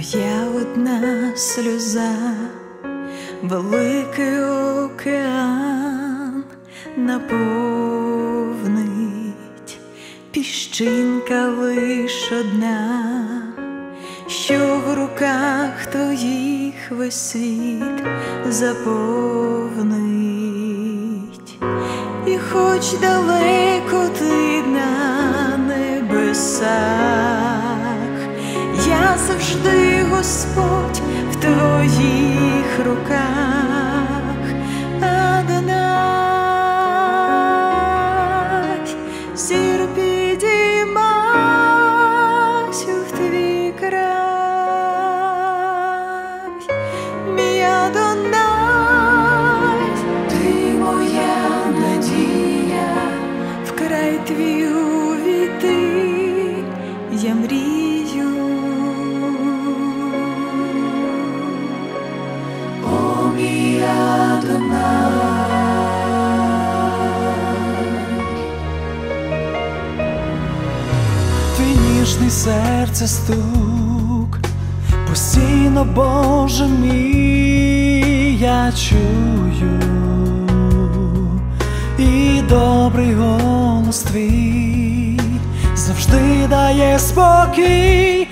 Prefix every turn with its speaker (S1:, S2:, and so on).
S1: єдина сльоза, великий океан наповнить. Піщинка лиш одна, що в руках твоїх весь світ заповнить, і хоч далеко ти на небесах, я завжди Господь в твоїх руках, Адонай, зір підіймась в твій край, мій Адонай, ти моя надія, в край твій
S2: серце стук, постійно, Боже мій, я чую, і добрий голос твій завжди дає спокій,